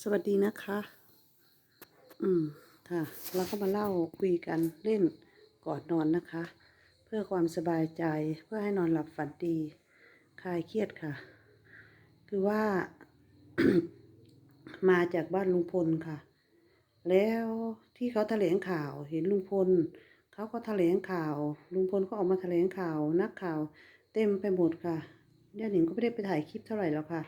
สวัสดีนะคะ อืม ค่ะ เราก็มาเล่าคุยกันเล่นก่อนนอนนะคะ เพื่อความสบายใจเพื่อให้นอนหลับฝันดีคลายเครียดค่ะ คือว่า มาจากบ้านลุงพลค่ะ แล้วที่เขาแถลงข่าวเห็นลุงพลเขาก็แถลงข่าว ลุงพลก็ออกมาแถลงข่าว นักข่าว เต็มไปหมดค่ะย่าหนิงก็ไม่ได้ไปถ่ายคลิปเท่าไหร่แล้วค่ะ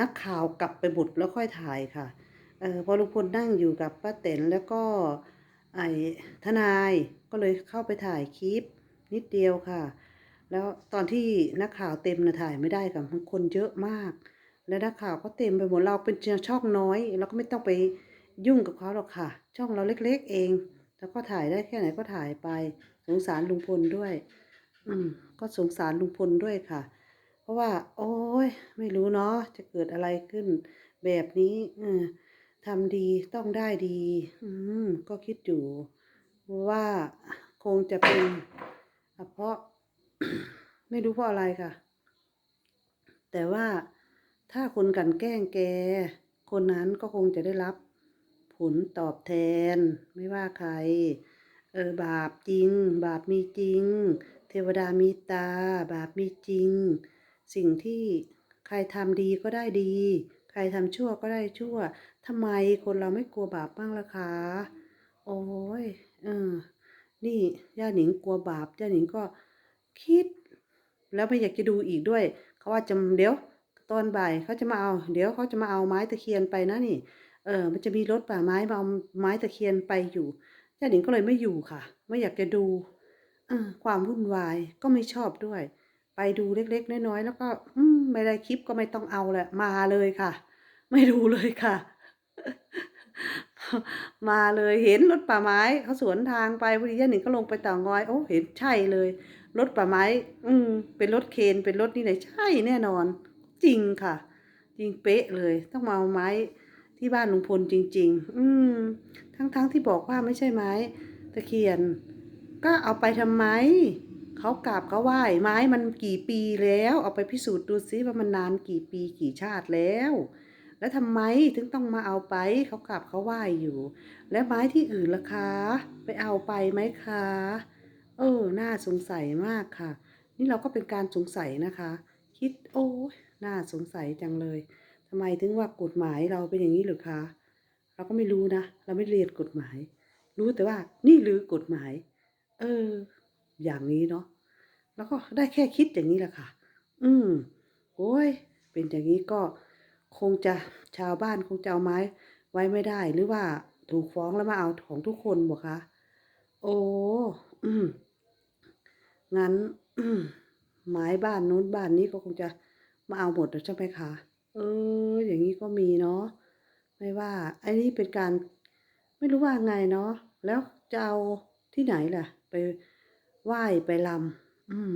นักข่าวกลับไปหมดแล้วค่อยถ่ายค่ะเออพอลุงพลนั่งอยู่กับป้าเต็นแล้วก็ไอ้ทนายก็เลยเข้าไปถ่ายคลิปนิดเดียวค่ะ แล้วตอนที่นักข่าวเต็มนะถ่ายไม่ได้ค่ะมันคนเยอะมาก แล้วนักข่าวก็เต็มไปหมดเราเป็นช่องน้อยเราก็ไม่ต้องไปยุ่งกับเขาหรอกค่ะ ช่องเราเล็ก ๆ เอง แล้วก็ถ่ายได้แค่ไหนก็ถ่ายไป สงสารลุงพลด้วย อืมก็สงสารลุงพลด้วยค่ะ ราะว่า โอ้ยไม่รู้เนาะจะเกิดอะไรขึ้น แบบนี้ทำดีต้องได้ดี ก็คิดอยู่ ว่าคงจะเป็นเพราะไม่รู้เพราะอะไรค่ะ แต่ว่าถ้าคนกันแกล้งแก คนนั้นก็คงจะได้รับผลตอบแทนไม่ว่าใคร เออบาปจริง บาปมีจริง เทวดามีตา บาปมีจริง สิ่งที่ใครทำดีก็ได้ดี ใครทำชั่วก็ได้ชั่วทำไมคนเราไม่กลัวบาปบ้างล่ะคะ โอ้ยเออนี่ย่าหนิงกลัวบาปย่าหนิงก็คิด แล้วไม่อยากจะดูอีกด้วย เขาว่าจะเดี๋ยวตอนบ่ายเขาจะมาเอา เดี๋ยวเขาจะมาเอาไม้ตะเคียนไปนะนี่ เออ มันจะมีรถป่าไม้มาเอาไม้ตะเคียนไปอยู่ย่าหนิงก็เลยไม่อยู่ค่ะ ไม่อยากจะดูอความวุ่นวายก็ไม่ชอบด้วย ไปดูเล็กๆน้อยๆแล้วก็อืมไม่ได้คลิปก็ไม่ต้องเอาแหละมาเลยค่ะ ไม่ดูเลยค่ะ มาเลยเห็นรถป่าไม้เขาสวนทางไปพอดีย่าหนิงก็ลงไปต่างอยโอ้เห็นใช่เลย รถป่าไม้ อืมเป็นรถเคนเป็นรถนี่ไหนใช่แน่นอน จริงค่ะ จริงเป๊ะเลย ต้องมาเอาไม้ที่บ้านลุงพลจริง ๆ อืม ทั้งๆทที่บอกว่าไม่ใช่ไม้ตะเคียน ก็เอาไปทำไม เขากราบเขาไหว้ไม้มันกี่ปีแล้ว เอาไปพิสูจน์ดูซิว่ามันนานกี่ปีกี่ชาติแล้ว แล้วทำไมถึงต้องมาเอาไป เขากราบเขาไหว้อยู่ แล้วไม้ที่อื่นล่ะคะ ไปเอาไปไหมคะ เออ น่าสงสัยมากค่ะ นี่เราก็เป็นการสงสัยนะคะ คิดโอ้ยน่าสงสัยจังเลยทำไมถึงว่ากฎหมายเราเป็นอย่างนี้หรือคะ เราก็ไม่รู้นะ เราไม่เรียนกฎหมาย รู้แต่ว่านี่หรือกฎหมาย เออ อย่างนี้เนาะแล้วก็ได้แค่คิดอย่างนี้แหละค่ะ อืมโอ้ย เป็นอย่างนี้ก็คงจะชาวบ้านคงจะเอาไม้ไว้ไม่ได้หรือว่าถูกฟ้องแล้วมาเอาของทุกคนบอกคะ โอ้อืมงั้นอืมไม้บ้านนู้นบ้านนี้ก็คงจะมาเอาหมดแล้วใช่ไหมคะ เออ อย่างนี้ก็มีเนาะ ไม่ว่าไอ้นี่เป็นการไม่รู้ว่าไงเนาะ แล้วจะเอาที่ไหนล่ะ ไป ไหว้ไปลำอืม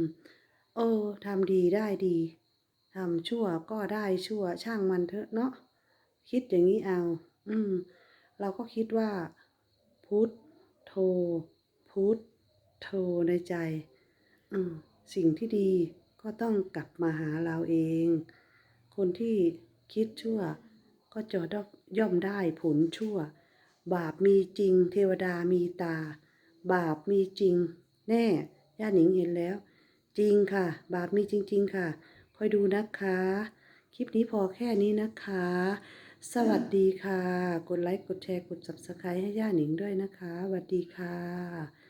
เออทำดีได้ดีทำชั่วก็ได้ชั่วช่างมันเถอะเนาะคิดอย่างนี้เอา อืม เราก็คิดว่า พุทโธพุทโธในใจ อืม สิ่งที่ดีก็ต้องกลับมาหาเราเอง คนที่คิดชั่ว ก็จะย่อมได้ผลชั่ว บาปมีจริง เทวดามีตา บาปมีจริง แน่ย่าหนิงเห็นแล้ว จริงค่ะ บาปมีจริง ๆ ค่ะ คอยดูนะคะ คลิปนี้พอแค่นี้นะคะ สวัสดีค่ะ กดไลค์ กดแชร์ กด subscribe ให้ย่าหนิงด้วยนะคะสวัสดีค่ะ